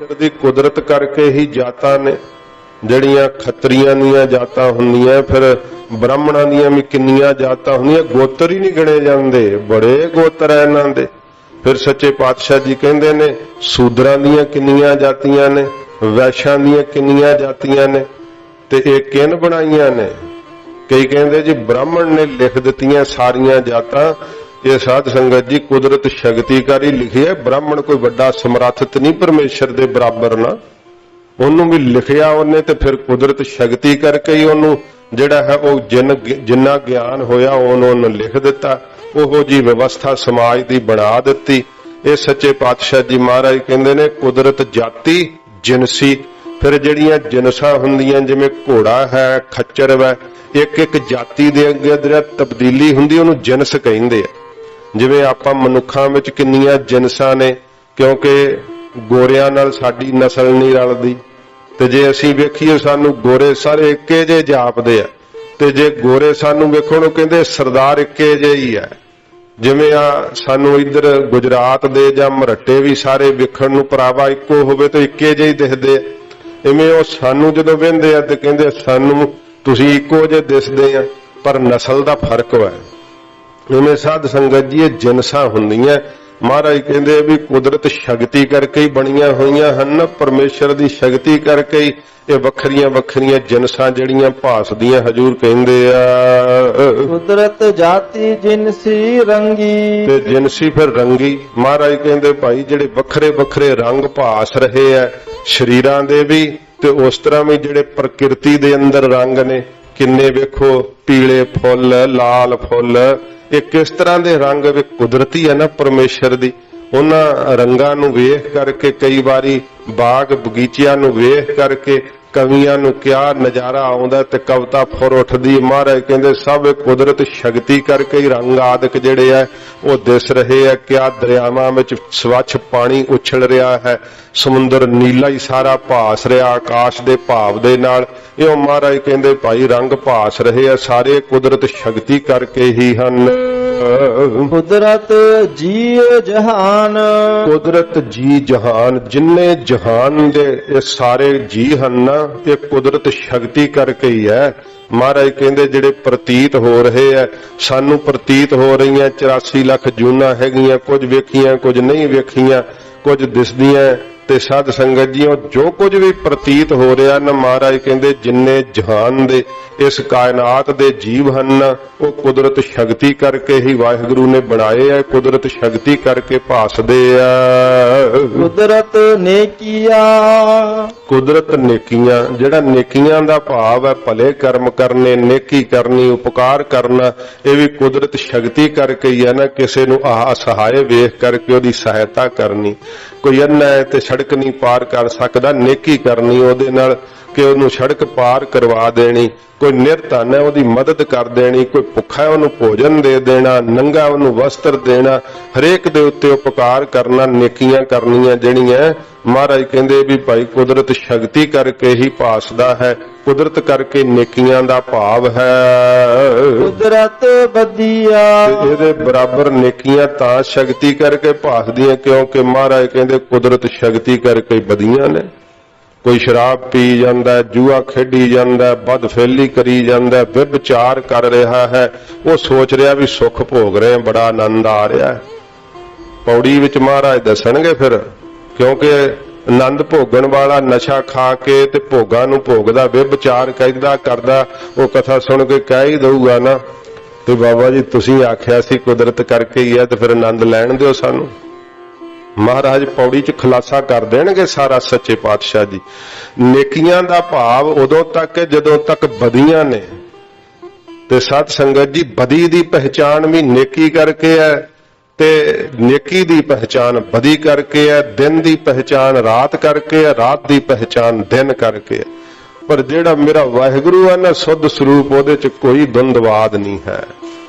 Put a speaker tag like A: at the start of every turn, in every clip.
A: ਪਰਮੇਸ਼ਰ ਦੀ ਕੁਦਰਤ ਕਰਕੇ ਹੀ ਜਾਤਾਂ ਨੇ। ਜਿਹੜੀਆਂ ਖੱਤਰੀਆਂ ਦੀਆਂ ਜਾਤਾਂ ਹੁੰਦੀਆਂ, ਫਿਰ ਬ੍ਰਾਹਮਣਾਂ ਦੀਆਂ ਵੀ ਕਿੰਨੀਆਂ ਜਾਤਾਂ ਹੁੰਦੀਆਂ, ਗੋਤਰ ਹੀ ਨਹੀਂ ਗਣੇ ਜਾਂਦੇ। ਬੜੇ ਗੋਤਰ ਐ ਇਹਨਾਂ ਦੇ। ਫਿਰ ਸੱਚੇ ਪਾਤਸ਼ਾਹ ਜੀ ਕਹਿੰਦੇ ਨੇ, ਸੂਦਰਾਂ ਦੀਆਂ ਕਿੰਨੀਆਂ ਜਾਤੀਆਂ ਨੇ, ਵੈਸ਼ਾਂ ਦੀਆਂ ਕਿੰਨੀਆਂ ਜਾਤੀਆਂ ਨੇ, ਤੇ ਇਹ ਕਿਨ ਬਣਾਈਆਂ ਨੇ? ਕਈ ਕਹਿੰਦੇ ਜੀ, ਬ੍ਰਾਹਮਣ ਨੇ ਲਿਖ ਦਿੱਤੀਆਂ ਸਾਰੀਆਂ ਜਾਤਾਂ ਇਹ ਸਾਧ ਸੰਗਤ ਜੀ ਕੁਦਰਤ ਸ਼ਕਤੀਕਾਰੀ ਲਿਖੀ ਹੈ। ਬ੍ਰਾਹਮਣ ਕੋਈ ਵੱਡਾ ਸਮਰੱਥ ਨਹੀਂ ਪਰਮੇਸ਼ਰ ਦੇ ਬਰਾਬਰ ਨਾ। ਉਹਨੂੰ ਵੀ ਲਿਖਿਆ ਉਹਨੇ ਤੇ ਫਿਰ ਕੁਦਰਤ ਸ਼ਕਤੀ ਕਰਕੇ ਹੀ ਉਹਨੂੰ ਜਿਹੜਾ ਹੈ ਉਹ ਜਿੰਨ ਜਿੰਨਾ ਗਿਆਨ ਹੋਇਆ ਉਹਨੂੰ ਉਹਨੂੰ ਲਿਖ ਦਿੱਤਾ। ਉਹੋ ਜੀ ਵਿਵਸਥਾ ਸਮਾਜ ਦੀ ਬਣਾ ਦਿੱਤੀ। ਇਹ ਸੱਚੇ ਪਾਤਸ਼ਾਹ ਜੀ ਮਹਾਰਾਜ ਕਹਿੰਦੇ ਨੇ, ਕੁਦਰਤ ਜਾਤੀ, ਜਿਨਸੀ। ਫਿਰ ਜਿਹੜੀਆਂ ਜਿਨਸਾਂ ਹੁੰਦੀਆਂ, ਜਿਵੇਂ ਘੋੜਾ ਹੈ, ਖੱਚਰ ਹੈ ਇੱਕ ਇੱਕ ਜਾਤੀ ਦੇ ਅੱਗੇ ਜਿਹੜਾ ਤਬਦੀਲੀ ਹੁੰਦੀ, ਉਹਨੂੰ ਜਿਨਸ ਕਹਿੰਦੇ ਆ। ਜਿਵੇਂ ਆਪਾਂ ਮਨੁੱਖਾਂ ਵਿੱਚ ਕਿੰਨੀਆਂ ਜਿਨਸਾਂ ਨੇ, ਕਿਉਂਕਿ ਗੋਰਿਆਂ ਨਾਲ ਸਾਡੀ ਨਸਲ ਨਹੀਂ ਰਲਦੀ। ਤੇ ਜੇ ਅਸੀਂ ਵੇਖੀਏ ਸਾਨੂੰ ਗੋਰੇ ਸਾਰੇ ਇੱਕੇ ਜਿਹੇ ਜਾਪਦੇ ਆ, ਤੇ ਜੇ ਗੋਰੇ ਸਾਨੂੰ ਵੇਖਣ ਨੂੰ ਕਹਿੰਦੇ ਸਰਦਾਰ ਇੱਕੇ ਜਿਹੇ ਹੀ ਆ, ਜਿਵੇਂ ਆ ਸਾਨੂੰ ਇੱਧਰ ਗੁਜਰਾਤ ਦੇ ਜਾਂ ਮਰੱਟੇ ਵੀ ਸਾਰੇ ਵੇਖਣ ਨੂੰ ਪਰਾਵਾ ਇੱਕੋ ਹੋਵੇ ਤਾਂ ਇੱਕੇ ਜਿਹੇ ਹੀ ਦਿਖਦੇ ਆ। ਇਵੇਂ ਉਹ ਸਾਨੂੰ ਜਦੋਂ ਵੇਂਦੇ ਆ ਤੇ ਕਹਿੰਦੇ ਸਾਨੂੰ ਤੁਸੀਂ ਇੱਕੋ ਜਿਹੇ ਦਿਸਦੇ ਆ, ਪਰ ਨਸਲ ਦਾ ਫ਼ਰਕ ਹੈ ਇਵੇਂ ਸਾਧ ਸੰਗਤ ਜੀ ਇਹ ਜਿਨਸਾਂ ਹੁੰਦੀਆਂ। ਮਹਾਰਾਜ ਕਹਿੰਦੇ ਵੀ ਕੁਦਰਤ ਸ਼ਕਤੀ ਕਰਕੇ ਹੀ ਬਣੀਆਂ ਹੋਈਆਂ ਹਨ ਪਰਮੇਸ਼ਰ ਦੀ ਸ਼ਕਤੀ ਕਰਕੇ ਹੀ ਇਹ ਵੱਖਰੀਆਂ ਵੱਖਰੀਆਂ ਜਿਨਸਾਂ ਜਿਹੜੀਆਂ ਭਾਸਦੀਆਂ ਹਜੂਰ ਕਹਿੰਦੇ ਆ।
B: ਕੁਦਰਤ ਜਾਤੀ ਜਿਨਸੀ ਰੰਗੀ।
A: ਤੇ ਜਿਨਸੀ ਫਿਰ ਰੰਗੀ। ਮਹਾਰਾਜ ਕਹਿੰਦੇ ਭਾਈ ਜਿਹੜੇ ਵੱਖਰੇ ਵੱਖਰੇ ਰੰਗ ਭਾਸ ਰਹੇ ਆ ਸ਼ਰੀਰਾਂ ਦੇ ਵੀ ਤੇ ਉਸ ਤਰ੍ਹਾਂ ਵੀ ਜਿਹੜੇ ਪ੍ਰਕਿਰਤੀ ਦੇ ਅੰਦਰ ਰੰਗ ਨੇ ਕਿੰਨੇ ਵੇਖੋ ਪੀਲੇ ਫੁੱਲ ਲਾਲ ਫੁੱਲ ਇਹ ਕਿਸ ਤਰ੍ਹਾਂ ਦੇ ਰੰਗ ਵੀ ਕੁਦਰਤੀ ਹੈ ਨਾ ਪਰਮੇਸ਼ਰ ਦੀ? ਉਹਨਾਂ ਰੰਗਾਂ ਨੂੰ ਵੇਖ ਕਰਕੇ, ਕਈ ਵਾਰੀ ਬਾਗ ਬਗੀਚਿਆਂ ਨੂੰ ਵੇਖ ਕਰਕੇ ਕਵੀਆਂ ਨੂੰ ਕਿਆ ਨਜ਼ਾਰਾ ਆਉਂਦਾ ਤੇ ਕਵਿਤਾ ਫੁਰ ਉੱਠਦੀ। ਮਹਾਰਾਜ ਕਹਿੰਦੇ, ਸਭ ਕੁਦਰਤ ਸ਼ਕਤੀ ਕਰਕੇ ਹੀ ਰੰਗ ਆਦਿਕ ਜਿਹੜੇ ਆ, ਉਹ ਦਿਸ ਰਹੇ ਆ। ਕਿਆ ਦਰਿਆਵਾਂ ਵਿੱਚ ਸਵੱਛ ਪਾਣੀ ਉਛਲ ਰਿਹਾ ਹੈ, ਸਮੁੰਦਰ ਨੀਲਾ ਹੀ ਸਾਰਾ ਭਾਸ ਰਿਹਾ, ਆਕਾਸ਼ ਦੇ ਭਾਵ ਦੇ ਨਾਲ। ਇਹ ਮਹਾਰਾਜ ਕਹਿੰਦੇ, ਭਾਈ ਰੰਗ ਭਾਸ ਰਹੇ ਆ, ਸਾਰੇ ਕੁਦਰਤ ਸ਼ਕਤੀ ਕਰਕੇ ਹੀ ਹਨ।
B: ਕੁਦਰਤ ਜੀ ਜਹਾਨ।
A: ਕੁਦਰਤ ਜੀ ਜਹਾਨ, ਜਿੰਨੇ ਜਹਾਨ ਦੇ ਇਹ ਸਾਰੇ ਜੀ ਹਨ ਨਾ, ਇਹ ਕੁਦਰਤ ਸ਼ਕਤੀ ਕਰਕੇ ਹੀ ਹੈ। ਮਹਾਰਾਜ ਕਹਿੰਦੇ ਜਿਹੜੇ ਪ੍ਰਤੀਤ ਹੋ ਰਹੇ ਆ, ਸਾਨੂੰ ਪ੍ਰਤੀਤ ਹੋ ਰਹੀਆਂ 84 ਲੱਖ ਜੂਨਾ ਹੈਗੀਆਂ, ਕੁਝ ਵੇਖੀਆਂ, ਕੁਝ ਨਹੀਂ ਵੇਖੀਆਂ, ਕੁਝ ਦਿਸਦੀਆਂ। ਤੇ ਸਾਧ ਸੰਗਤ ਜੀਓ ਜੋ ਕੁਝ ਵੀ ਪ੍ਰਤੀਤ ਹੋ ਰਿਹਾ ਨਾ ਮਹਾਰਾਜ ਕਹਿੰਦੇ ਜਿੰਨੇ ਜਹਾਨ ਦੇ ਇਸ ਕਾਇਨਾਤ ਦੇ ਜੀਵ ਹਨ ਉਹ ਕੁਦਰਤ ਸ਼ਕਤੀ ਕਰਕੇ ਹੀ ਵਾਹਿਗੁਰੂ ਨੇ ਬਣਾਏ ਆ ਕੁਦਰਤ ਸ਼ਕਤੀ ਕਰਕੇ ਭਾਸਦੇ ਆ।
B: ਕੁਦਰਤ ਨੇਕੀਆ।
A: ਕੁਦਰਤ ਨੇਕੀਆਂ ਜਿਹੜਾ ਨੇਕੀਆਂ ਦਾ ਭਾਵ ਹੈ ਭਲੇ ਕਰਮ ਕਰਨੇ ਨੇਕੀ ਕਰਨੀ ਉਪਕਾਰ ਕਰਨਾ ਇਹ ਵੀ ਕੁਦਰਤ ਸ਼ਕਤੀ ਕਰਕੇ ਹੀ ਹੈ ਨਾ ਕਿਸੇ ਨੂੰ ਆਹ ਸਹਾਇ ਵੇਖ ਕਰਕੇ ਉਹਦੀ ਸਹਾਇਤਾ ਕਰਨੀ। ਕੋਈ ਅੰਨਾ ਹੈ ਤੇ ਸੜਕ ਨਹੀਂ ਪਾਰ ਕਰ ਸਕਦਾ, ਨੇਕੀ ਕਰਨੀ ਉਹਦੇ ਨਾਲ ਕਿ ਉਹਨੂੰ ਸੜਕ ਪਾਰ ਕਰਵਾ ਦੇਣੀ। ਕੋਈ ਨਿਰਧਨ ਹੈ ਉਹਦੀ ਮਦਦ ਕਰ ਦੇਣੀ, ਕੋਈ ਭੁੱਖਾ ਹੈ, ਉਹਨੂੰ ਭੋਜਨ ਦੇ ਦੇਣਾ, ਨੰਗਾ ਉਹਨੂੰ ਵਸਤਰ ਦੇਣਾ, ਹਰੇਕ ਦੇ ਉੱਤੇ ਉਪਕਾਰ ਕਰਨਾ, ਨੇਕੀਆਂ ਕਰਨੀਆਂ ਜਿਹੜੀਆਂ ਮਹਾਰਾਜ ਕਹਿੰਦੇ ਵੀ ਭਾਈ ਕੁਦਰਤ ਸ਼ਕਤੀ ਕਰਕੇ ਹੀ ਭਾਸਦਾ ਹੈ ਕੁਦਰਤ ਕਰਕੇ ਨੇਕੀਆਂ ਦਾ ਭਾਵ ਹੈ।
B: ਕੁਦਰਤ ਬਦੀਆ
A: ਇਹਦੇ ਬਰਾਬਰ ਨੇਕੀਆਂ ਤਾਂ ਸ਼ਕਤੀ ਕਰਕੇ ਭਾਸਦੀਆਂ ਕਿਉਂਕਿ ਮਹਾਰਾਜ ਕਹਿੰਦੇ ਕੁਦਰਤ ਸ਼ਕਤੀ ਕਰਕੇ ਵਧੀਆਂ ਨੇ। ਕੋਈ ਸ਼ਰਾਬ ਪੀ ਜਾਂਦਾ ਜੂਆ ਖੇਡੀ ਜਾਂਦਾ ਬਦਫੇਲੀ ਕਰੀ ਜਾਂਦਾ ਵਿਭਚਾਰ ਕਰ ਰਿਹਾ ਹੈ। ਉਹ ਸੋਚ ਰਿਹਾ ਵੀ ਸੁੱਖ ਭੋਗ ਰਹੇ ਬੜਾ ਆਨੰਦ ਆ ਰਿਹਾ ਪੌੜੀ ਵਿੱਚ ਮਹਾਰਾਜ ਦੱਸਣਗੇ ਫਿਰ। ਕਿਉਂਕਿ ਆਨੰਦ ਭੋਗਣ ਵਾਲਾ ਨਸ਼ਾ ਖਾ ਕੇ ਤੇ ਭੋਗਾਂ ਨੂੰ ਭੋਗਦਾ, ਵਿਭਚਾਰ ਕਹਿੰਦਾ, ਕਰਦਾ, ਉਹ ਕਥਾ ਸੁਣ ਕੇ ਕਹਿ ਹੀ ਦਊਗਾ ਨਾ। ਤੇ ਬਾਬਾ ਜੀ, ਤੁਸੀਂ ਆਖਿਆ ਸੀ ਕੁਦਰਤ ਕਰਕੇ ਹੀ ਹੈ ਤੇ ਫਿਰ ਆਨੰਦ ਲੈਣ ਦਿਓ ਸਾਨੂੰ। ਮਹਾਰਾਜ ਪੌੜੀ 'ਚ ਖੁਲਾਸਾ ਕਰ ਦੇਣਗੇ ਸਾਰਾ ਸੱਚੇ ਪਾਤਸ਼ਾਹ ਜੀ। ਨੇਕੀਆਂ ਦਾ ਭਾਵ ਉਦੋਂ ਤੱਕ, ਜਦੋਂ ਤੱਕ ਬਦੀਆਂ ਨੇ। ਤੇ ਸਤ ਸੰਗਤ ਜੀ, ਬਦੀ ਦੀ ਪਹਿਚਾਣ ਵੀ ਨੇਕੀ ਕਰਕੇ ਹੈ। ਤੇ ਨੇਕੀ ਦੀ ਪਹਿਚਾਨ ਬਦੀ ਕਰਕੇ ਹੈ, ਦਿਨ ਦੀ ਪਹਿਚਾਨ ਰਾਤ ਕਰਕੇ ਹੈ, ਰਾਤ ਦੀ ਪਹਿਚਾਨ ਦਿਨ ਕਰਕੇ ਹੈ। ਪਰ ਜਿਹੜਾ ਮੇਰਾ ਵਾਹਿਗੁਰੂ ਹੈ ਨਾ, ਸੁੱਧ ਸਰੂਪ ਉਹਦੇ 'ਚ ਕੋਈ ਦੁੰਦਵਾਦ ਨਹੀਂ ਹੈ।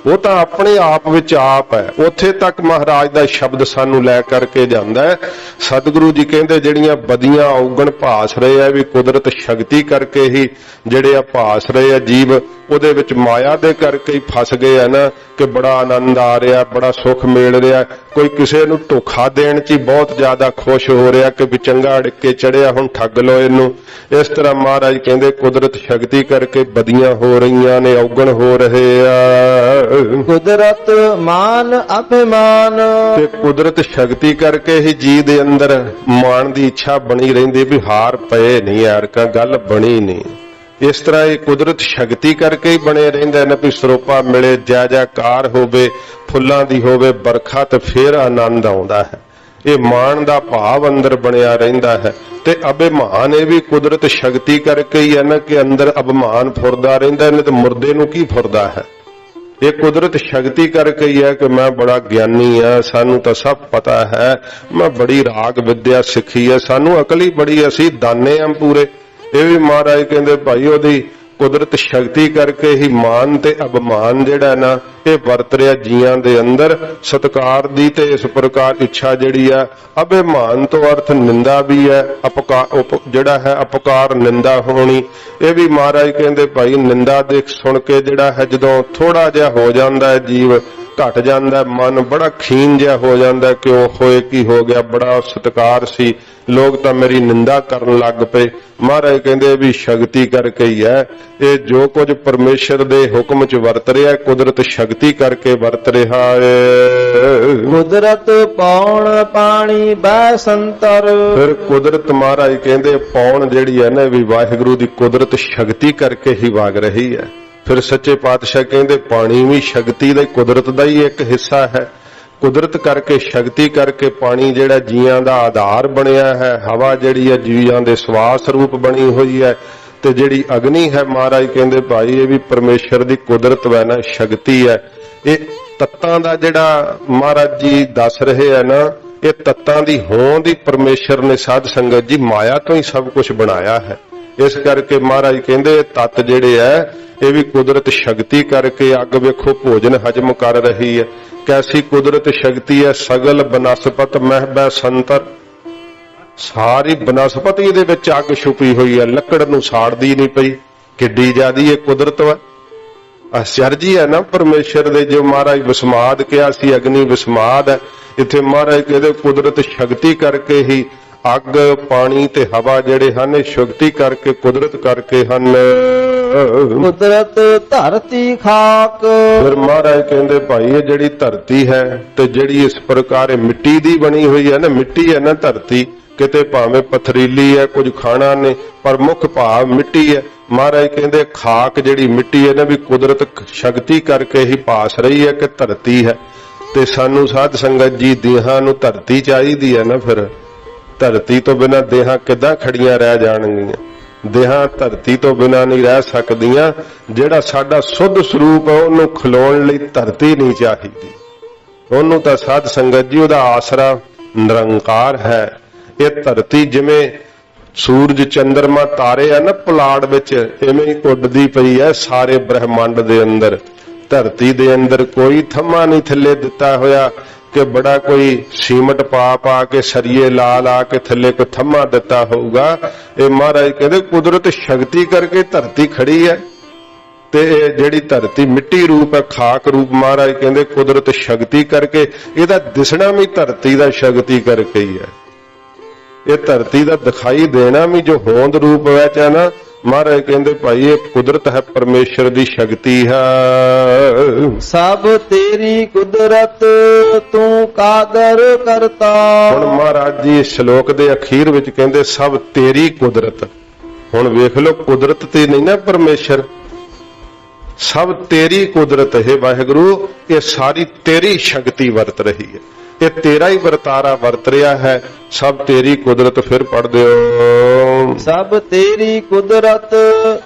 A: ਉਹ ਤਾਂ ਆਪਣੇ ਆਪ ਵਿੱਚ ਆਪ ਹੈ। ਉੱਥੇ ਤੱਕ ਮਹਾਰਾਜ ਦਾ ਸ਼ਬਦ ਸਾਨੂੰ ਲੈ ਕਰਕੇ ਜਾਂਦਾ ਹੈ। ਸਤਿਗੁਰੂ ਜੀ ਕਹਿੰਦੇ, ਜਿਹੜੀਆਂ ਬਦੀਆਂ ਔਗਣ ਭਾਸ ਰਹੇ ਆ ਵੀ ਕੁਦਰਤ ਸ਼ਕਤੀ ਕਰਕੇ ਹੀ ਜਿਹੜੇ ਆ ਭਾਸ ਰਹੇ ਆ, ਜੀਵ ਉਹਦੇ ਵਿੱਚ ਮਾਇਆ ਦੇ ਕਰਕੇ ਹੀ ਫਸ ਗਏ ਆ ਨਾ ਕਿ ਬੜਾ ਆਨੰਦ ਆ ਰਿਹਾ ਬੜਾ ਸੁੱਖ ਮਿਲ ਰਿਹਾ। ਕੋਈ ਕਿਸੇ ਨੂੰ ਧੋਖਾ ਦੇਣ 'ਚ ਹੀ ਬਹੁਤ ਜ਼ਿਆਦਾ ਖੁਸ਼ ਹੋ ਰਿਹਾ ਕਿ ਵੀ ਚੰਗਾ ਅੜ ਕੇ ਚੜਿਆ ਹੁਣ ਠੱਗ ਲੋ ਇਹਨੂੰ। ਇਸ ਤਰ੍ਹਾਂ ਮਹਾਰਾਜ ਕਹਿੰਦੇ ਕੁਦਰਤ ਸ਼ਕਤੀ ਕਰਕੇ ਬਦੀਆਂ ਹੋ ਰਹੀਆਂ ਨੇ ਔਗਣ ਹੋ ਰਹੇ ਆ।
B: ਕੁਦਰਤ ਮਾਨ ਅਭਿਮਾਨ।
A: ਤੇ ਕੁਦਰਤ ਸ਼ਕਤੀ ਕਰਕੇ ਹੀ ਜੀ ਦੇ ਅੰਦਰ ਮਾਣ ਦੀ ਇੱਛਾ ਬਣੀ ਰਹਿੰਦੀ ਵੀ ਹਾਰ ਪਏ ਨਹੀਂ ਯਾਰ ਕਾ ਗੱਲ ਬਣੀ ਨਹੀਂ। ਇਸ ਤਰ੍ਹਾਂ ਇਹ ਕੁਦਰਤ ਸ਼ਕਤੀ ਕਰਕੇ ਹੀ ਬਣੇ ਰਹਿੰਦਾ ਨਾ ਵੀ ਸਰੋਪਾ ਮਿਲੇ, ਜੈ ਜੈਕਾਰ ਹੋਵੇ, ਫੁੱਲਾਂ ਦੀ ਹੋਵੇ ਬਰਖਾ ਤੇ ਫੇਰ ਆਨੰਦ ਆਉਂਦਾ ਹੈ। ਇਹ ਮਾਣ ਦਾ ਭਾਵ ਅੰਦਰ ਬਣਿਆ ਰਹਿੰਦਾ ਹੈ ਤੇ ਅਭਿਮਾਨ ਇਹ ਵੀ ਕੁਦਰਤ ਸ਼ਕਤੀ ਕਰਕੇ ਹੀ ਹੈ ਨਾ ਕਿ ਅੰਦਰ ਅਭਿਮਾਨ ਫੁਰਦਾ ਰਹਿੰਦਾ ਨਹੀਂ ਤੇ ਮੁਰਦੇ ਨੂੰ ਕੀ ਫੁਰਦਾ ਹੈ? ਇਹ ਕੁਦਰਤ ਸ਼ਕਤੀ ਕਰਕੇ ਹੀ ਹੈ ਕਿ ਮੈਂ ਬੜਾ ਗਿਆਨੀ ਆ ਸਾਨੂੰ ਤਾਂ ਸਭ ਪਤਾ ਹੈ। ਮੈਂ ਬੜੀ ਰਾਗ ਵਿਦਿਆ ਸਿੱਖੀ ਹੈ, ਸਾਨੂੰ ਅਕਲ ਹੀ ਬੜੀ ਅਸੀਂ ਦਾਨੇ ਆ ਪੂਰੇ। ਇਹ ਵੀ ਮਹਾਰਾਜ ਕਹਿੰਦੇ, ਭਾਈ ਉਹਦੀ ਕੁਦਰਤ ਸ਼ਕਤੀ ਕਰਕੇ ਹੀ ਮਾਨ ਤੇ ਅਭਿਮਾਨ ਜਿਹੜਾ ਨਾ, ਇਹ ਵਰਤ ਰਿਹਾ ਜੀਆਂ ਦੇ ਅੰਦਰ। ਸਤਕਾਰ ਦੀ ਤੇ ਇਸ ਪ੍ਰਕਾਰ ਇੱਛਾ ਜਿਹੜੀ ਆ ਅਭਿਮਾਨ ਤੋਂ ਅਰਥ ਨਿੰਦਾ ਵੀ ਹੈ ਅਪਕਾਰ ਉਪ- ਜਿਹੜਾ ਹੈ ਅਪਕਾਰ ਨਿੰਦਾ ਹੋਣੀ। ਇਹ ਵੀ ਮਹਾਰਾਜ ਕਹਿੰਦੇ, ਭਾਈ ਨਿੰਦਾ ਦੇਖ ਸੁਣ ਕੇ ਜਿਹੜਾ ਹੈ, ਜਦੋਂ ਥੋੜਾ ਜਿਹਾ ਹੋ ਜਾਂਦਾ ਹੈ ਜੀਵ ਘਟ ਜਾਂਦਾ ਮਨ ਬੜਾ ਖੀਨ ਜਿਹਾ ਹੋ ਜਾਂਦਾ ਕਿ ਉਹ ਹੋਏ ਕੀ ਹੋ ਗਿਆ ਬੜਾ ਸਤਕਾਰ ਸੀ। ਲੋਕ ਤਾਂ ਮੇਰੀ ਨਿੰਦਾ ਕਰਨ ਲੱਗ ਪਏ। ਮਹਾਰਾਜ ਕਹਿੰਦੇ ਵੀ ਸ਼ਕਤੀ ਕਰਕੇ ਹੀ ਹੈ। ਇਹ ਜੋ ਕੁਝ ਪਰਮੇਸ਼ਰ ਦੇ ਹੁਕਮ ਚ ਵਰਤ ਰਿਹਾ ਕੁਦਰਤ ਸ਼ਕਤੀ ਕਰਕੇ ਵਰਤ ਰਿਹਾ ਹੈ
B: ਕੁਦਰਤ ਪੌਣ ਪਾਣੀ ਬੈ ਸੰਤਰ।
A: ਫਿਰ ਕੁਦਰਤ ਮਹਾਰਾਜ ਕਹਿੰਦੇ ਪੌਣ ਜਿਹੜੀ ਹੈ ਨਾ ਵੀ ਵਾਹਿਗੁਰੂ ਦੀ ਕੁਦਰਤ ਸ਼ਕਤੀ ਕਰਕੇ ਹੀ ਵਗ ਰਹੀ ਹੈ। ਫਿਰ ਸੱਚੇ ਪਾਤਸ਼ਾਹ ਕਹਿੰਦੇ, ਪਾਣੀ ਵੀ ਸ਼ਕਤੀ ਦੇ ਕੁਦਰਤ ਦਾ ਹੀ ਇੱਕ ਹਿੱਸਾ ਹੈ। ਕੁਦਰਤ ਕਰਕੇ, ਸ਼ਕਤੀ ਕਰਕੇ ਪਾਣੀ ਜਿਹੜਾ ਜੀਆਂ ਦਾ ਆਧਾਰ ਬਣਿਆ ਹੈ, ਹਵਾ ਜਿਹੜੀ ਹੈ ਜੀਆਂ ਦੇ ਸਵਾਸ ਰੂਪ ਬਣੀ ਹੋਈ ਹੈ ਤੇ ਜਿਹੜੀ ਅਗਨੀ ਹੈ, ਮਹਾਰਾਜ ਕਹਿੰਦੇ, ਭਾਈ, ਇਹ ਵੀ ਪਰਮੇਸ਼ਰ ਦੀ ਕੁਦਰਤ ਵੈ ਨਾ, ਸ਼ਕਤੀ ਹੈ। ਇਹ ਤੱਤਾਂ ਦਾ ਜਿਹੜਾ ਮਹਾਰਾਜ ਜੀ ਦੱਸ ਰਹੇ ਆ ਨਾ, ਇਹ ਤੱਤਾਂ ਦੀ ਹੋਂਦ ਹੀ ਪਰਮੇਸ਼ਰ ਨੇ ਸਾਧ ਸੰਗਤ ਜੀ ਮਾਇਆ ਤੋਂ ਹੀ ਸਭ ਕੁਝ ਬਣਾਇਆ ਹੈ। ਇਸ ਕਰਕੇ ਮਹਾਰਾਜ ਕਹਿੰਦੇ ਇਹ ਤੱਤ ਜਿਹੜੇ ਐ, ਇਹ ਵੀ ਕੁਦਰਤ ਸ਼ਕਤੀ ਕਰਕੇ ਅੱਗ ਵੇਖੋ, ਭੋਜਨ ਹਜਮ ਕਰ ਰਹੀ ਹੈ ਕੈਸੀ ਕੁਦਰਤ ਸ਼ਕਤੀ ਹੈ ਸਗਲ ਬਨਸਪਤ ਮਹਿਬੈ ਸੰਤਰ ਸਾਰੀ ਬਨਸਪਤੀ ਦੇ ਵਿੱਚ ਅੱਗ ਛੁਪੀ ਹੋਈ ਹੈ ਲੱਕੜ ਨੂੰ ਸਾੜਦੀ ਨਹੀਂ ਪਈ। ਕਿੱਡੀ ਜਿਆਦੀ ਇਹ ਕੁਦਰਤ ਵਾ। ਅਸ਼ਰਜੀ ਹੈ ਨਾ ਪਰਮੇਸ਼ਰ ਦੇ, ਜੋ ਮਹਾਰਾਜ ਵਿਸਮਾਦ ਕਿਹਾ ਸੀ, ਅਗਨੀ ਵਿਸਮਾਦ ਹੈ ਇੱਥੇ ਮਹਾਰਾਜ ਕਹਿੰਦੇ, ਕੁਦਰਤ ਸ਼ਕਤੀ ਕਰਕੇ ਹੀ ਅੱਗ ਪਾਣੀ ਤੇ ਹਵਾ ਜਿਹੜੇ ਹਨ ਇਹ ਸ਼ਕਤੀ ਕਰਕੇ ਕੁਦਰਤ ਕਰਕੇ ਹਨ।
B: ਕੁਦਰਤ ਧਰਤੀ ਖਾਕ।
A: ਫਿਰ ਮਹਾਰਾਜ ਕਹਿੰਦੇ ਭਾਈ ਇਹ ਜਿਹੜੀ ਧਰਤੀ ਹੈ ਤੇ ਜਿਹੜੀ ਇਸ ਪ੍ਰਕਾਰ ਇਹ ਮਿੱਟੀ ਦੀ ਬਣੀ ਹੋਈ ਹੈ ਨਾ ਮਿੱਟੀ ਹੈ ਨਾ ਧਰਤੀ ਕਿਤੇ ਭਾਵੇਂ ਪਥਰੀਲੀ ਹੈ ਕੁਝ ਖਾਣਾ ਨੇ ਪਰ ਮੁੱਖ ਭਾਵ ਮਿੱਟੀ ਹੈ। ਮਹਾਰਾਜ ਕਹਿੰਦੇ ਖਾਕ ਜਿਹੜੀ ਮਿੱਟੀ ਹੈ ਨਾ ਵੀ ਕੁਦਰਤ ਸ਼ਕਤੀ ਕਰਕੇ ਹੀ ਪਾਸ ਰਹੀ ਹੈ ਕਿ ਧਰਤੀ ਹੈ। ਤੇ ਸਾਨੂੰ ਸਾਧ ਸੰਗਤ ਜੀ ਦੇਹਾਂ ਨੂੰ ਧਰਤੀ ਚਾਹੀਦੀ ਹੈ ਨਾ ਫਿਰ। ਧਰਤੀ ਤੋਂ ਬਿਨਾਂ ਦੇਹਾਂ ਕਿੱਦਾਂ ਖੜੀਆਂ ਰਹਿ ਜਾਣਗੀਆਂ? ਦੇਹਾਂ ਧਰਤੀ ਤੋਂ ਬਿਨਾਂ ਨਹੀਂ ਰਹਿ ਸਕਦੀਆਂ, ਜਿਹੜਾ ਸਾਡਾ ਸੁੱਧ ਸਰੂਪ ਹੈ, ਉਹਨੂੰ ਖਲੋਣ ਲਈ ਧਰਤੀ ਨਹੀਂ ਚਾਹੀਦੀ। ਉਹਨੂੰ ਤਾਂ ਸਾਧ ਸੰਗਤ ਜੀ, ਉਹਦਾ ਆਸਰਾ ਨਿਰੰਕਾਰ ਹੈ। ਇਹ ਧਰਤੀ ਜਿਵੇਂ ਸੂਰਜ ਚੰ드ਰਮਾ ਤਾਰੇ ਆ ਨਾ, ਪਲਾੜ ਵਿੱਚ ਐਵੇਂ ਹੀ ਉੱਡਦੀ ਪਈ ਹੈ ਸਾਰੇ ਬ੍ਰਹਿਮੰਡ ਦੇ ਅੰਦਰ। ਧਰਤੀ ਦੇ ਅੰਦਰ ਕੋਈ ਥੰਮਾ ਨਹੀਂ ਥੱਲੇ ਦਿੱਤਾ ਹੋਇਆ ਕਿ ਬੜਾ ਕੋਈ ਸੀਮਟ ਪਾ ਪਾ ਕੇ ਸਰੀਏ ਲਾਲ ਆ ਕੇ ਥੱਲੇ ਕੋਈ ਥੰਮਾ ਦਿੱਤਾ ਹੋਊਗਾ। ਇਹ ਮਹਾਰਾਜ ਕਹਿੰਦੇ, ਕੁਦਰਤ ਸ਼ਕਤੀ ਕਰਕੇ ਧਰਤੀ ਖੜੀ ਹੈ। ਤੇ ਇਹ ਜਿਹੜੀ ਧਰਤੀ ਮਿੱਟੀ ਰੂਪ ਹੈ, ਖਾਕ ਰੂਪ, ਮਹਾਰਾਜ ਕਹਿੰਦੇ, ਕੁਦਰਤ ਸ਼ਕਤੀ ਕਰਕੇ, ਇਹਦਾ ਦਿਸਣਾ ਵੀ ਧਰਤੀ ਦਾ ਸ਼ਕਤੀ ਕਰਕੇ ਹੀ ਹੈ। ਇਹ ਧਰਤੀ ਦਾ ਦਿਖਾਈ ਦੇਣਾ ਵੀ ਜੋ ਹੋਂਦ ਰੂਪ ਵਿੱਚ ਹੈ ਨਾ ਮਹਾਰਾਜ ਕਹਿੰਦੇ ਭਾਈ ਇਹ ਕੁਦਰਤ ਹੈ ਪਰਮੇਸ਼ਰ ਦੀ ਸ਼ਕਤੀ ਹੈ।
B: ਸਭ ਤੇਰੀ ਕੁਦਰਤ ਤੂੰ ਕਾਦਰ ਕਰਤਾ।
A: ਹੁਣ ਮਹਾਰਾਜ ਜੀ ਇਸ ਸ਼ਲੋਕ ਦੇ ਅਖੀਰ ਵਿੱਚ ਕਹਿੰਦੇ ਸਭ ਤੇਰੀ ਕੁਦਰਤ। ਹੁਣ ਵੇਖ ਲਓ ਕੁਦਰਤ ਤੇ ਨਹੀਂ ਨਾ ਪਰਮੇਸ਼ਰ। ਸਭ ਤੇਰੀ ਕੁਦਰਤ ਹੈ ਵਾਹਿਗੁਰੂ ਇਹ ਸਾਰੀ ਤੇਰੀ ਸ਼ਕਤੀ ਵਰਤ ਰਹੀ ਹੈ। ਇਹ ਤੇਰਾ ਹੀ ਵਰਤਾਰਾ ਵਰਤ ਰਿਹਾ ਹੈ ਸਭ ਤੇਰੀ ਕੁਦਰਤ ਫਿਰ ਪੜ ਦਿਓ।
B: ਸਭ ਤੇਰੀ ਕੁਦਰਤ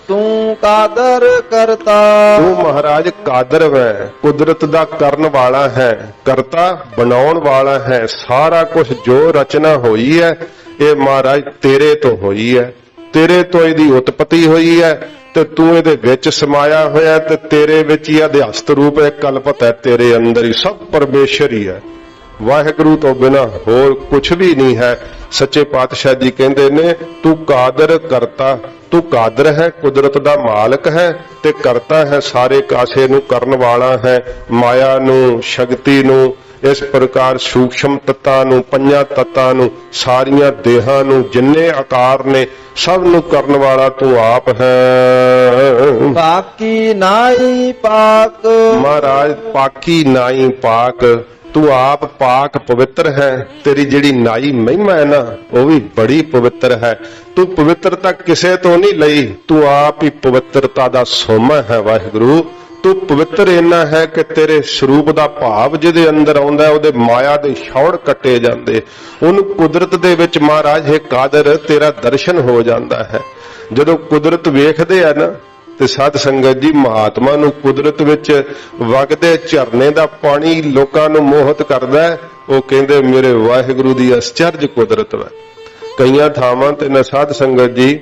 B: ਤੂੰ ਕਾਦਰ ਕਰਤਾ।
A: ਤੂੰ ਮਹਾਰਾਜ ਕਾਦਰ ਹੈ ਕੁਦਰਤ ਦਾ ਕਰਨ ਵਾਲਾ ਹੈ ਕਰਤਾ ਬਣਾਉਣ ਵਾਲਾ ਹੈ ਸਾਰਾ ਕੁਝ ਜੋ ਰਚਨਾ ਹੋਈ ਹੈ ਇਹ ਮਹਾਰਾਜ ਤੇਰੇ ਤੋਂ ਹੋਈ ਹੈ। ਤੇਰੇ ਤੋਂ ਇਹਦੀ ਉਤਪਤੀ ਹੋਈ ਹੈ ਤੇ ਤੂੰ ਇਹਦੇ ਵਿੱਚ ਸਮਾਇਆ ਹੋਇਆ ਤੇ ਤੇਰੇ ਵਿੱਚ ਹੀ ਅਧਿਆਸਤ ਰੂਪ ਹੈ ਕਲਪਤ ਹੈ ਤੇਰੇ ਅੰਦਰ ਹੀ ਸਭ ਪਰਮੇਸ਼ਰ ਹੀ ਹੈ। ਵਾਹਿਗੁਰੂ ਤੋਂ ਬਿਨਾ ਹੋਰ ਕੁਝ ਵੀ ਨਹੀਂ ਹੈ। ਸੱਚੇ ਪਾਤਸ਼ਾਹ ਜੀ ਕਹਿੰਦੇ ਨੇ ਤੂੰ ਕਾਦਰ ਕਰਤਾ ਤੂੰ ਕਾਦਰ ਹੈ ਕੁਦਰਤ ਦਾ ਮਾਲਕ ਹੈ ਤੇ ਕਰਤਾ ਹੈ ਸਾਰੇ ਕਾਸੇ ਨੂੰ ਕਰਨ ਵਾਲਾ ਹੈ ਮਾਇਆ ਨੂੰ ਸ਼ਕਤੀ ਨੂੰ ਇਸ ਪ੍ਰਕਾਰ ਸੂਖਸ਼ਮ ਤੱਤਾਂ ਨੂੰ ਪੰਜਾਂ ਤੱਤਾਂ ਨੂੰ ਸਾਰੀਆਂ ਦੇਹਾਂ ਨੂੰ ਜਿੰਨੇ ਆਕਾਰ ਨੇ ਸਭ ਨੂੰ ਕਰਨ ਵਾਲਾ ਤੂੰ ਆਪ ਹੈ।
B: ਬਾਕੀ ਨਾਹੀ ਪਾਕ।
A: ਮਹਾਰਾਜ ਪਾਕੀ ਨਾਈ ਪਾਕ। ਤੂੰ ਆਪ ਪਾਕ ਪਵਿੱਤਰ ਹੈ, ਤੇਰੀ ਜਿਹੜੀ ਨਾਈ ਮਹਿਮਾ ਹੈ ਨਾ, ਉਹ ਵੀ ਬੜੀ ਪਵਿੱਤਰ ਹੈ। ਤੂੰ ਪਵਿੱਤਰਤਾ ਕਿਸੇ ਤੋਂ ਨਹੀਂ ਲਈ, ਤੂੰ ਆਪ ਹੀ ਪਵਿੱਤਰਤਾ ਦਾ ਸੋਮਾ ਹੈ ਵਾਹਿਗੁਰੂ। ਤੂੰ ਪਵਿੱਤਰ ਇੰਨਾ ਹੈ ਕਿ ਤੇਰੇ ਸਰੂਪ ਦਾ ਭਾਵ ਜਿਹਦੇ ਅੰਦਰ ਆਉਂਦਾ ਉਹਦੇ ਮਾਇਆ ਦੇ ਛੌੜ ਕੱਟੇ ਜਾਂਦੇ। ਉਹਨੂੰ ਕੁਦਰਤ ਦੇ ਵਿੱਚ ਮਹਾਰਾਜ, ਹੈ ਕਾਦਰ, ਤੇਰਾ ਦਰਸ਼ਨ ਹੋ ਜਾਂਦਾ ਹੈ। ਜਦੋਂ ਕੁਦਰਤ ਵੇਖਦੇ ਆ ਨਾ ਤੇ ਸਾਧ ਸੰਗਤ ਜੀ, ਮਹਾਤਮਾ ਨੂੰ ਕੁਦਰਤ ਵਿੱਚ ਵਗਦੇ ਝਰਨੇ ਦਾ ਪਾਣੀ ਲੋਕਾਂ ਨੂੰ ਮੋਹਿਤ ਕਰਦਾ ਉਹ ਕਹਿੰਦੇ, ਮੇਰੇ ਵਾਹਿਗੁਰੂ ਦੀ ਅਸਚਰਜ ਕੁਦਰਤ ਹੈ ਕਈਆਂ ਥਾਵਾਂ ਤੇ ਨਾ ਸਾਧ ਸੰਗਤ ਜੀ,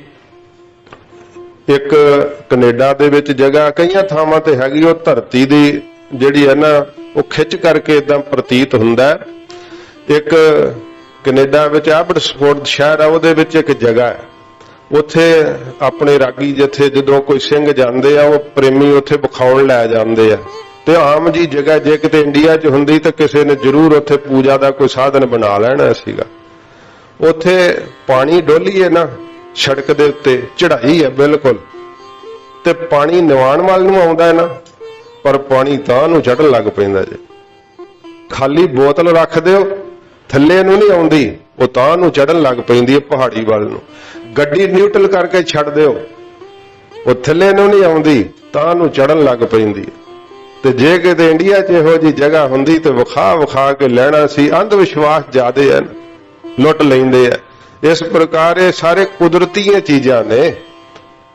A: ਇੱਕ ਕੈਨੇਡਾ ਦੇ ਵਿੱਚ ਜਗ੍ਹਾ, ਕਈਆਂ ਥਾਵਾਂ ਤੇ ਹੈਗੀ ਉਹ ਧਰਤੀ ਦੀ ਜਿਹੜੀ ਹੈ ਨਾ, ਉਹ ਖਿੱਚ ਕਰਕੇ ਇਦਾਂ ਪ੍ਰਤੀਤ ਹੁੰਦਾ ਇੱਕ ਕੈਨੇਡਾ ਵਿੱਚ ਆਬਰਸਫੋਰਡ ਸ਼ਹਿਰ ਆ, ਉਹਦੇ ਵਿੱਚ ਇੱਕ ਜਗ੍ਹਾ ਹੈ। ਉੱਥੇ ਆਪਣੇ ਰਾਗੀ ਜਿੱਥੇ ਜਦੋਂ ਕੋਈ ਸਿੰਘ ਜਾਂਦੇ ਆ, ਉਹ ਪ੍ਰੇਮੀ ਉੱਥੇ ਵਿਖਾਉਣ ਲੈ ਜਾਂਦੇ ਆ। ਤੇ ਆਮ ਜੀ ਜਗ੍ਹਾ ਜੇ ਕਿਤੇ ਇੰਡੀਆ 'ਚ ਹੁੰਦੀ ਤਾਂ ਕਿਸੇ ਨੇ ਜ਼ਰੂਰ ਉੱਥੇ ਪੂਜਾ ਦਾ ਕੋਈ ਸਾਧਨ ਬਣਾ ਲੈਣਾ ਸੀਗਾ। ਉੱਥੇ ਪਾਣੀ ਡੋਲੀਏ ਨਾ, ਸੜਕ ਦੇ ਉੱਤੇ ਚੜਾਈ ਹੈ ਬਿਲਕੁਲ। ਤੇ ਪਾਣੀ ਨਿਵਾਣ ਵੱਲ ਨੂੰ ਆਉਂਦਾ ਹੈ ਨਾ, ਪਰ ਪਾਣੀ ਤਾਂ ਨੂੰ ਚੜਨ ਲੱਗ ਪੈਂਦਾ ਜੇ। ਖਾਲੀ ਬੋਤਲ ਰੱਖ ਦਿਓ, ਥੱਲੇ ਨੂੰ ਨਹੀਂ ਆਉਂਦੀ, ਉਹ ਤਾਂ ਨੂੰ ਚੜਨ ਲੱਗ ਪੈਂਦੀ ਹੈ ਪਹਾੜੀ ਵੱਲ ਨੂੰ। ਗੱਡੀ ਨਿਊਟਰਲ ਕਰਕੇ ਛੱਡ ਦਿਓ। ਉਹ ਥੱਲੇ ਨੂੰ ਨਹੀਂ ਆਉਂਦੀ, ਤਾਂ ਨੂੰ ਚੜਨ ਲੱਗ ਪੈਂਦੀ ਤੇ ਜੇ ਕਿਤੇ ਇੰਡੀਆ 'ਚ ਇਹੋ ਜੀ ਜਗ੍ਹਾ ਹੁੰਦੀ ਤੇ ਵਿਖਾ ਵਿਖਾ ਕੇ ਲੈਣਾ ਸੀ ਅੰਧ ਵਿਸ਼ਵਾਸ ਜ਼ਿਆਦੇ ਹਨ, ਲੁੱਟ ਲੈਂਦੇ ਆ। ਇਸ ਪ੍ਰਕਾਰ ਇਹ ਸਾਰੇ ਕੁਦਰਤੀਆਂ ਚੀਜ਼ਾਂ ਨੇ।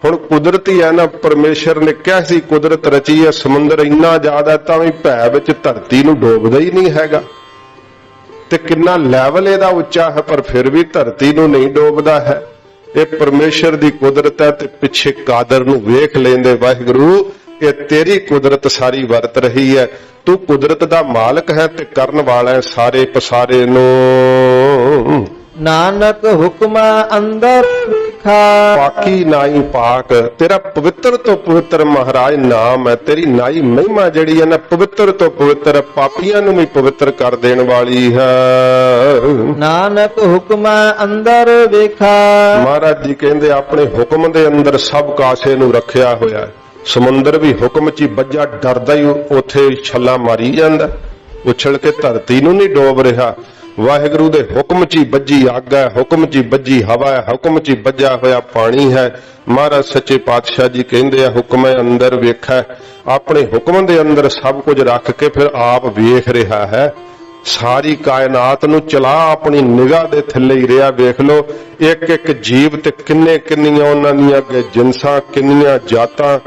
A: ਹੁਣ ਕੁਦਰਤੀ ਹੈ ਨਾ, ਪਰਮੇਸ਼ਰ ਨੇ ਕਿਹਾ ਸੀ, ਕੁਦਰਤ ਰਚੀ ਹੈ ਸਮੁੰਦਰ ਇੰਨਾ ਜ਼ਿਆਦਾ ਤਾਂ ਵੀ ਭੈ ਵਿੱਚ ਧਰਤੀ ਨੂੰ ਡੋਬਦਾ ਹੀ ਨਹੀਂ ਹੈਗਾ। ਤੇ ਕਿੰਨਾ ਲੈਵਲ ਇਹਦਾ ਉੱਚਾ ਹੈ, ਪਰ ਫਿਰ ਵੀ ਧਰਤੀ ਨੂੰ ਨਹੀਂ ਡੋਬਦਾ ਹੈ। ਇਹ ਪਰਮੇਸ਼ਰ ਦੀ ਕੁਦਰਤ ਹੈ ਤੇ ਪਿੱਛੇ ਕਾਦਰ ਨੂੰ ਵੇਖ ਲੈਂਦੇ ਵਾਹਿਗੁਰੂ ਇਹ ਤੇਰੀ ਕੁਦਰਤ ਸਾਰੀ ਵਰਤ ਰਹੀ ਹੈ, ਤੂੰ ਕੁਦਰਤ ਦਾ ਮਾਲਕ ਹੈ ਤੇ ਕਰਨ ਵਾਲਾ ਹੈ ਸਾਰੇ ਪਸਾਰੇ ਨੂੰ।
B: ਨਾਨਕ ਹੁਕਮ ਅੰਦਰ ਵੇਖਾ
A: ਪਾਕੀ ਨਾਈ ਪਾਕ ਤੇਰਾ ਪਵਿੱਤਰ ਤੋਂ ਪਵਿੱਤਰ ਮਹਾਰਾਜ ਨਾਮ ਹੈ। ਤੇਰੀ ਨਾਈ ਮਹਿਮਾ ਜਿਹੜੀ ਹੈ ਨਾ ਪਵਿੱਤਰ ਤੋਂ ਪਵਿੱਤਰ ਪਾਪੀਆਂ ਨੂੰ ਵੀ ਪਵਿੱਤਰ ਕਰ ਦੇਣ ਵਾਲੀ ਹੈ।
B: ਨਾਨਕ ਹੁਕਮ ਅੰਦਰ ਵੇਖਾ।
A: ਮਹਾਰਾਜ ਜੀ ਕਹਿੰਦੇ ਆਪਣੇ ਹੁਕਮ ਦੇ ਅੰਦਰ ਸਭ ਕਾਸੇ ਨੂੰ ਰੱਖਿਆ ਹੋਇਆ ਹੈ। ਸਮੁੰਦਰ ਵੀ ਹੁਕਮ 'ਚ ਵੱਜਾ ਡਰਦਾ ਹੀ ਉੱਥੇ ਛੱਲਾ ਮਾਰੀ ਜਾਂਦਾ। ਉਛਲ ਕੇ ਧਰਤੀ ਨੂੰ ਨਹੀਂ ਡੋਬ ਰਿਹਾ। ਵਾਹਿਗੁਰੂ ਦੇ ਹੁਕਮ 'ਚ ਹੀ ਵੱਜੀ ਅੱਗ ਹੈ, ਹੁਕਮ 'ਚ ਹੀ ਵੱਜੀ ਹਵਾ ਹੈ, ਹੁਕਮ 'ਚ ਹੀ ਵੱਜਾ ਹੋਇਆ ਪਾਣੀ ਹੈ। ਮਹਾਰਾਜ ਸੱਚੇ ਪਾਤਸ਼ਾਹ ਜੀ ਕਹਿੰਦੇ ਆ, ਹੁਕਮ ਅੰਦਰ ਵੇਖੈ। ਆਪਣੇ ਹੁਕਮ ਦੇ ਅੰਦਰ ਸਭ ਕੁਝ ਰੱਖ ਕੇ ਫਿਰ ਆਪ ਵੇਖ ਰਿਹਾ ਹੈ। ਸਾਰੀ ਕਾਇਨਾਤ ਨੂੰ ਚਲਾ, ਆਪਣੀ ਨਿਗਾਹ ਦੇ ਥੱਲੇ ਹੀ ਰਿਹਾ। ਵੇਖ ਲਓ ਇੱਕ ਇੱਕ ਜੀਵ ਤੇ ਕਿੰਨੇ ਕਿੰਨੀਆਂ ਉਹਨਾਂ ਦੀਆਂ ਅੱਗੇ ਜਿਨਸਾਂ ਕਿੰਨੀਆਂ ਜਾਤਾਂ।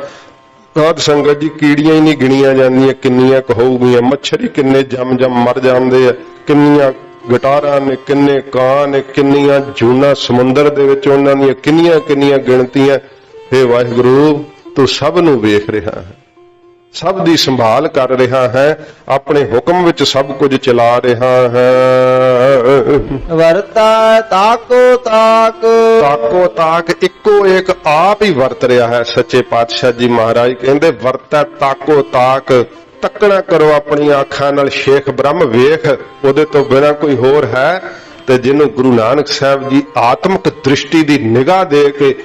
A: ਸਾਧ ਸੰਗਤ ਜੀ ਕੀੜੀਆਂ ਹੀ ਨਹੀਂ ਗਿਣੀਆਂ ਜਾਂਦੀਆਂ, ਕਿੰਨੀਆਂ ਕੁ ਹੋਊਗੀਆਂ, ਮੱਛਰ ਹੀ ਕਿੰਨੇ ਜਮ ਜਮ ਮਰ ਜਾਂਦੇ ਆ, ਕਿੰਨੀਆਂ ਗਟਾਰਾਂ ਨੇ ਕਿੰਨੇ ਕਾਂ ਨੇ ਕਿੰਨੀਆਂ ਜੂਨਾ ਸਮੁੰਦਰ ਦੇ ਵਿੱਚ ਉਹਨਾਂ ਦੀਆਂ ਕਿੰਨੀਆਂ ਕਿੰਨੀਆਂ ਗਿਣਤੀਆਂ। हे ਵਾਹਿਗੁਰੂ ਤੂੰ ਸਭ ਨੂੰ ਵੇਖ ਰਿਹਾ ਹੈ। ਸਭ ਦੀ ਸੰਭਾਲ ਕਰ ਰਿਹਾ ਹੈ। ਆਪਣੇ ਹੁਕਮ ਵਿੱਚ ਸਭ ਕੁਝ ਚਲਾ ਰਿਹਾ ਹੈ।
B: ਵਰਤਾ ਤਾਕੋ ਤਾਕ।
A: ਤਾਕੋ ਤਾਕ ਇੱਕੋ ਇੱਕ ਆਪ ਹੀ ਵਰਤ ਰਿਹਾ ਹੈ। ਸੱਚੇ ਪਾਤਸ਼ਾਹ ਜੀ ਮਹਾਰਾਜ ਕਹਿੰਦੇ ਵਰਤਾ ਤਾਕੋ ਤਾਕ। ਤੱਕਣਾ ਕਰੋ ਆਪਣੀਆਂ ਅੱਖਾਂ ਨਾਲ, ਸ਼ੇਖ ਬ੍ਰਹਮ ਵੇਖ, ਉਹਦੇ ਤੋਂ ਬਿਨਾ ਕੋਈ ਹੋਰ ਹੈ? ਤੇ ਜਿਹਨੂੰ ਗੁਰੂ ਨਾਨਕ ਸਾਹਿਬ ਜੀ ਆਤਮਿਕ ਦ੍ਰਿਸ਼ਟੀ ਦੀ ਨਿਗਾਹ ਦੇ ਕੇ,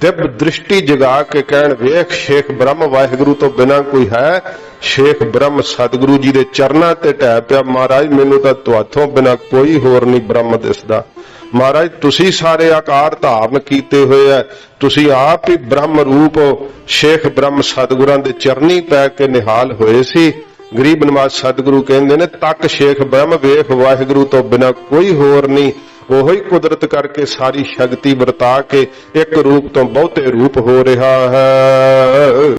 A: ਦਿਵ ਦ੍ਰਿਸ਼ਟੀ ਜਗਾ ਕੇ ਕਹਿਣ, ਵੇਖ, ਸ਼ੇਖ ਬ੍ਰਹਮ ਵਾਹਿਗੁਰੂ ਤੋਂ ਬਿਨਾ ਕੋਈ ਹੈ? ਸ਼ੇਖ ਬ੍ਰਹਮ ਸਤਿਗੁਰੂ ਜੀ ਦੇ ਚਰਨਾਂ ਤੇ ਟਹਿ ਪਿਆ, ਮਹਾਰਾਜ ਮੈਨੂੰ ਤਾਂ ਤੁਹਾਥੋਂ ਬਿਨਾ ਕੋਈ ਹੋਰ ਨਹੀਂ ਬ੍ਰਹਮ ਦਿਸਦਾ। ਮਹਾਰਾਜ, ਤੁਸੀਂ ਸਾਰੇ ਆਕਾਰ ਧਾਰਨ ਕੀਤੇ ਹੋਏ ਐ। ਤੁਸੀਂ ਆਪ ਹੀ ਬ੍ਰਹਮ ਰੂਪ, ਸ਼ੇਖ ਬ੍ਰਹਮ ਸਤਿਗੁਰਾਂ ਦੇ ਚਰਨੀ ਪੈ ਕੇ ਨਿਹਾਲ ਹੋਏ ਸੀ। ਗਰੀਬ ਨਵਾਜ਼ ਸਤਿਗੁਰੂ ਕਹਿੰਦੇ ਨੇ, ਤੱਕ ਸ਼ੇਖ ਬ੍ਰਹਮ ਵੇਖ ਵਾਹਿਗੁਰੂ ਤੋਂ ਬਿਨਾ ਕੋਈ ਹੋਰ ਨਹੀਂ। ਉਹੀ ਕੁਦਰਤ ਕਰਕੇ ਸਾਰੀ ਸ਼ਕਤੀ ਵਰਤਾ ਕੇ ਇੱਕ ਰੂਪ ਤੋਂ ਬਹੁਤੇ ਰੂਪ ਹੋ ਰਿਹਾ ਹੈ।